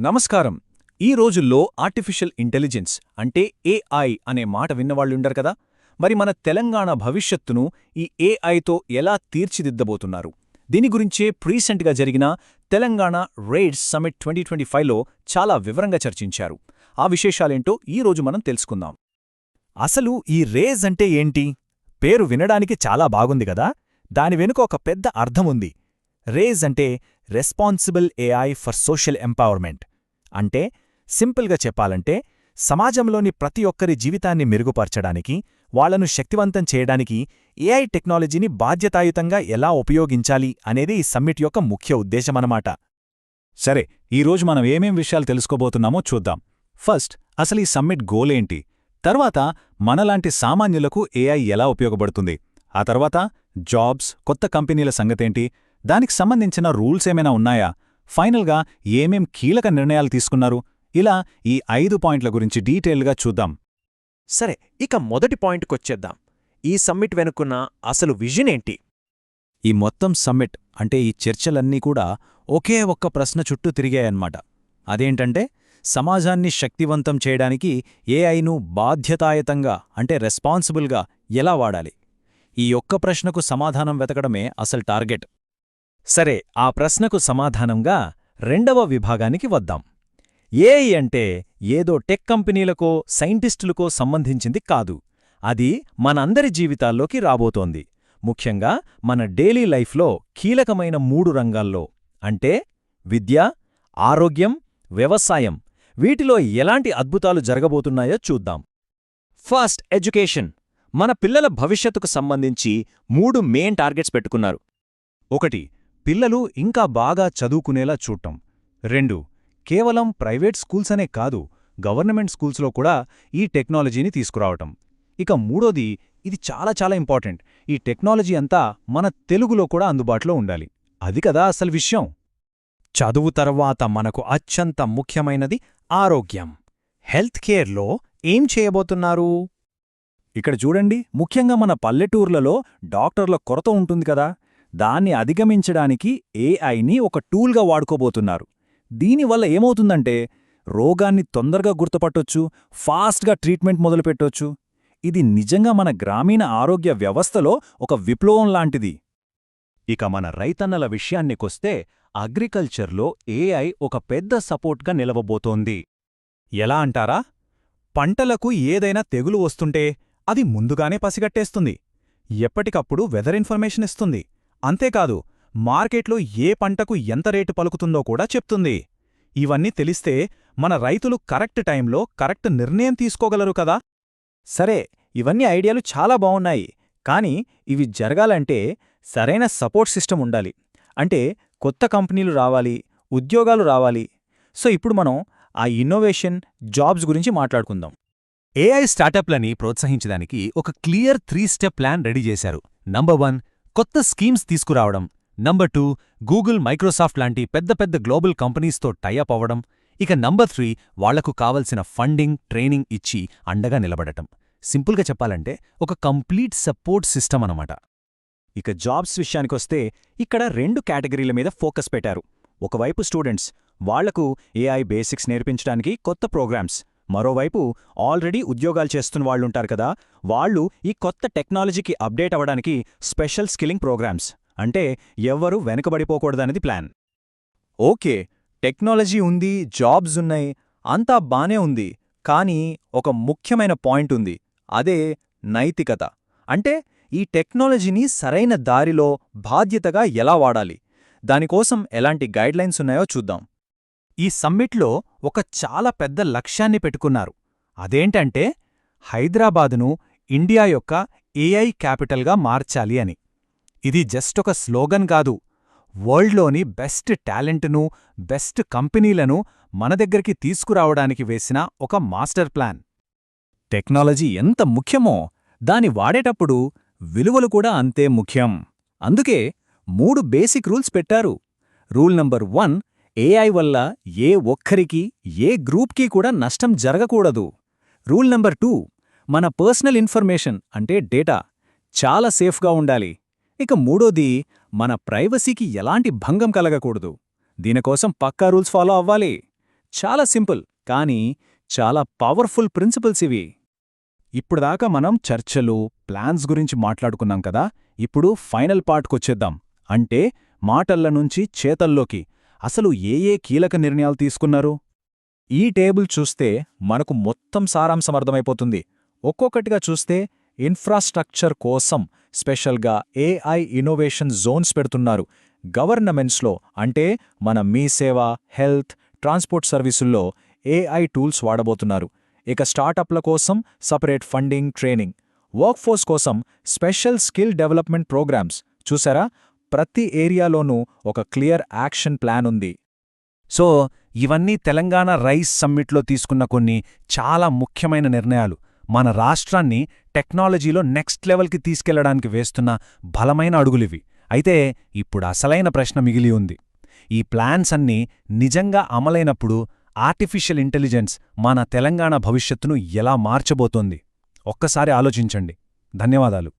నమస్కారం. ఈ రోజుల్లో ఆర్టిఫిషియల్ ఇంటెలిజెన్స్ అంటే ఏఐ అనే మాట విన్నవాళ్ళుండరు కదా? మరి మన తెలంగాణ భవిష్యత్తును ఈ ఏఐతో ఎలా తీర్చిదిద్దబోతున్నారు? దీని గురించే ప్రీసెంట్గా జరిగిన తెలంగాణ రేడ్స్ సమిట్ ట్వంటీ ట్వంటీ ఫైవ్లో చాలా వివరంగా చర్చించారు. ఆ విశేషాలేంటో ఈ రోజు మనం తెలుసుకుందాం. అసలు ఈ రేజ్ అంటే ఏంటి? పేరు వినడానికి చాలా బాగుంది కదా? దాని వెనుక ఒక పెద్ద అర్థముంది. రేజ్ అంటే responsible AI for social empowerment. అంటే సింపుల్గా చెప్పాలంటే సమాజంలోని ప్రతి ఒక్కరి జీవితాన్ని మెరుగుపరచడానికి వాళ్ళను శక్తివంతం చేయడానికి ఏఐ టెక్నాలజీని బాధ్యతాయుతంగా ఎలా ఉపయోగించాలి అనేది ఈ సమ్మిట్ యొక్క ముఖ్య ఉద్దేశమన్నమాట. సరే ఈరోజు మనం ఏమేం విషయాలు తెలుసుకోబోతున్నామో చూద్దాం. ఫస్ట్ అసలు ఈ సమ్మిట్ గోలేంటి తర్వాత మనలాంటి సామాన్యులకు ఏఐ ఎలా ఉపయోగపడుతుంది? ఆ తర్వాత జాబ్స్ కొత్త కంపెనీల సంగతేంటి? దానికి సంబంధించిన రూల్స్ ఏమైనా ఉన్నాయా? ఫైనల్గా ఏమేం కీలక నిర్ణయాలు తీసుకున్నారు? ఇలా ఈ ఐదు పాయింట్ల గురించి డీటెయిల్గా చూద్దాం. సరే ఇక మొదటి పాయింట్కొచ్చేద్దాం. ఈ సమ్మిట్ వెనుకున్న అసలు విజన్ ఏంటి? ఈ మొత్తం సమ్మిట్ అంటే ఈ చర్చలన్నీ కూడా ఒకే ఒక్క ప్రశ్న చుట్టూ తిరిగాయన్నమాట. అదేంటంటే సమాజాన్ని శక్తివంతం చేయడానికి ఏఐను బాధ్యతాయుతంగా అంటే రెస్పాన్సిబుల్గా ఎలా వాడాలి? ఈ ఒక్క ప్రశ్నకు సమాధానం వెతకడమే అసలు టార్గెట్. సరే ఆ ప్రశ్నకు సమాధానంగా రెండవ విభాగానికి వద్దాం. ఏఐ అంటే ఏదో టెక్ కంపెనీలకో సైంటిస్టులకో సంబంధించింది కాదు. అది మనందరి జీవితాల్లోకి రాబోతోంది. ముఖ్యంగా మన డైలీ లైఫ్లో కీలకమైన మూడు రంగాల్లో అంటే విద్య ఆరోగ్యం వ్యవసాయం. వీటిలో ఎలాంటి అద్భుతాలు జరగబోతున్నాయో చూద్దాం. First education. మన పిల్లల భవిష్యత్తుకు సంబంధించి మూడు మెయిన్ టార్గెట్స్ పెట్టుకున్నారు. ఒకటి పిల్లలు ఇంకా బాగా చదువుకునేలా చూడటం. రెండు కేవలం ప్రైవేట్ స్కూల్స్ అనే కాదు గవర్నమెంట్ స్కూల్స్లో కూడా ఈ టెక్నాలజీని తీసుకురావటం. ఇక మూడోది ఇది చాలా చాలా ఇంపార్టెంట్ ఈ టెక్నాలజీ అంతా మన తెలుగులో కూడా అందుబాటులో ఉండాలి. అది కదా అసలు విషయం. చదువు తర్వాత మనకు అత్యంత ముఖ్యమైనది ఆరోగ్యం. హెల్త్ కేర్లో ఏం చేయబోతున్నారు? ఇక్కడ చూడండి ముఖ్యంగా మన పల్లెటూర్లలో డాక్టర్ల కొరత ఉంటుంది కదా. దాన్ని అధిగమించడానికి ఏఐని ఒక టూల్గా వాడుకోబోతున్నారు. దీనివల్ల ఏమవుతుందంటే రోగాన్ని తొందరగా గుర్తుపట్టొచ్చు ఫాస్ట్గా ట్రీట్మెంట్ మొదలుపెట్టొచ్చు ఇది నిజంగా మన గ్రామీణ ఆరోగ్య వ్యవస్థలో ఒక విప్లవం లాంటిది. ఇక మన రైతన్నల విషయాన్నికొస్తే అగ్రికల్చర్లో ఏఐ ఒక పెద్ద సపోర్ట్గా నిలవబోతోంది. ఎలా అంటారా? పంటలకు ఏదైనా తెగులు వస్తుంటే అది ముందుగానే పసిగట్టేస్తుంది. ఎప్పటికప్పుడు వెదర్ ఇన్ఫర్మేషన్ ఇస్తుంది. అంతేకాదు మార్కెట్లో ఏ పంటకు ఎంత రేటు పలుకుతుందో కూడా చెప్తుంది. ఇవన్నీ తెలిస్తే మన రైతులు కరెక్ట్ టైంలో కరెక్ట్ నిర్ణయం తీసుకోగలరు కదా? సరే ఇవన్నీ ఐడియాలు చాలా బావున్నాయి. కానీ ఇవి జరగాలంటే సరైన సపోర్ట్ సిస్టమ్ ఉండాలి. అంటే కొత్త కంపెనీలు రావాలి ఉద్యోగాలు రావాలి. సో ఇప్పుడు మనం ఆ ఇన్నోవేషన్ జాబ్స్ గురించి మాట్లాడుకుందాం. ఏఐ స్టార్టప్లని ప్రోత్సహించడానికి ఒక clear three step plan ready చేశారు. నంబర్ వన్ కొత్త స్కీమ్స్ తీసుకురావడం. నంబర్ టూ గూగుల్ మైక్రోసాఫ్ట్ లాంటి పెద్ద పెద్ద గ్లోబల్ కంపెనీస్తో టైఅప్ అవ్వడం. ఇక నంబర్ త్రీ వాళ్ళకు కావలసిన ఫండింగ్ ట్రైనింగ్ ఇచ్చి అండగా నిలబడటం. సింపుల్గా చెప్పాలంటే ఒక కంప్లీట్ సపోర్ట్ సిస్టమ్ అనమాట ఇక జాబ్స్ విషయానికొస్తే ఇక్కడ రెండు కేటగిరీల మీద ఫోకస్ పెట్టారు. ఒకవైపు స్టూడెంట్స్ వాళ్ళకు ఏఐ బేసిక్స్ నేర్పించడానికి కొత్త ప్రోగ్రామ్స్ మరోవైపు ఆల్రెడీ ఉద్యోగాలు చేస్తున్న వాళ్ళుంటారు కదా వాళ్ళు ఈ కొత్త టెక్నాలజీకి అప్డేట్ అవ్వడానికి స్పెషల్ స్కిల్లింగ్ ప్రోగ్రామ్స్ అంటే ఎవ్వరూ వెనుకబడిపోకూడదనేది ప్లాన్. ఓకే టెక్నాలజీ ఉంది జాబ్స్ ఉన్నాయి అంతా బానే ఉంది కానీ ఒక ముఖ్యమైన పాయింట్ ఉంది అదే నైతికత. అంటే ఈ టెక్నాలజీని సరైన దారిలో బాధ్యతగా ఎలా వాడాలి దానికోసం ఎలాంటి గైడ్లైన్స్ ఉన్నాయో చూద్దాం. ఈ సమ్మిట్లో ఒక చాలా పెద్ద లక్ష్యాన్ని పెట్టుకున్నారు. అదేంటంటే హైదరాబాదును ఇండియా యొక్క ఏఐ క్యాపిటల్గా మార్చాలి అని. ఇది జస్ట్ ఒక స్లోగన్ కాదు. వరల్డ్లోని బెస్ట్ టాలెంట్ను బెస్ట్ కంపెనీలను మన దగ్గరికి తీసుకురావడానికి వేసిన ఒక మాస్టర్ ప్లాన్. టెక్నాలజీ ఎంత ముఖ్యమో దాని వాడేటప్పుడు విలువలు కూడా అంతే ముఖ్యం. అందుకే మూడు బేసిక్ రూల్స్ పెట్టారు. రూల్ నంబర్ వన్ ఏఐ వల్ల ఏ ఒక్కరికి ఏ గ్రూప్కి కూడా నష్టం జరగకూడదు. రూల్ నంబర్ టూ మన పర్సనల్ ఇన్ఫర్మేషన్ అంటే డేటా చాలా సేఫ్గా ఉండాలి. ఇక మూడోది మన ప్రైవసీకి ఎలాంటి భంగం కలగకూడదు. దీనికోసం పక్కా రూల్స్ ఫాలో అవ్వాలి. చాలా సింపుల్ కానీ చాలా పవర్ఫుల్ ప్రిన్సిపల్స్ ఇవి. ఇప్పుడుదాకా మనం చర్చలు ప్లాన్స్ గురించి మాట్లాడుకున్నాం కదా ఇప్పుడు ఫైనల్ పార్ట్కొచ్చేద్దాం. అంటే మాటల్ల నుంచి చేతల్లోకి అసలు ఏ ఏ కీలక నిర్ణయాలు తీసుకున్నారు? ఈ టేబుల్ చూస్తే మనకు మొత్తం సారాంశం అర్థమైపోతుంది. ఒక్కొక్కటిగా చూస్తే ఇన్ఫ్రాస్ట్రక్చర్ కోసం స్పెషల్గా ఏఐ ఇన్నోవేషన్ జోన్స్ పెడుతున్నారు. గవర్నమెంట్స్లో అంటే మన మీ సేవ హెల్త్ ట్రాన్స్పోర్ట్ సర్వీసుల్లో ఏఐ టూల్స్ వాడబోతున్నారు. ఇక స్టార్టప్ల కోసం సపరేట్ ఫండింగ్ ట్రైనింగ్. వర్క్ఫోర్స్ కోసం స్పెషల్ స్కిల్ డెవలప్మెంట్ ప్రోగ్రామ్స్. చూసారా? ప్రతి ఏరియాలోనూ ఒక క్లియర్ యాక్షన్ ప్లాన్ ఉంది. సో ఇవన్నీ తెలంగాణ రైస్ సమ్మిట్లో తీసుకున్న కొన్ని చాలా ముఖ్యమైన నిర్ణయాలు. మన రాష్ట్రాన్ని టెక్నాలజీలో నెక్స్ట్ లెవెల్కి తీసుకెళ్ళడానికి వేస్తున్న బలమైన అడుగులివి. అయితే ఇప్పుడు అసలైన ప్రశ్న మిగిలి ఉంది. ఈ ప్లాన్స్ అన్నీ నిజంగా అమలైనప్పుడు ఆర్టిఫిషియల్ ఇంటెలిజెన్స్ మన తెలంగాణ భవిష్యత్తును ఎలా మార్చబోతోంది? ఒక్కసారి ఆలోచించండి. ధన్యవాదాలు.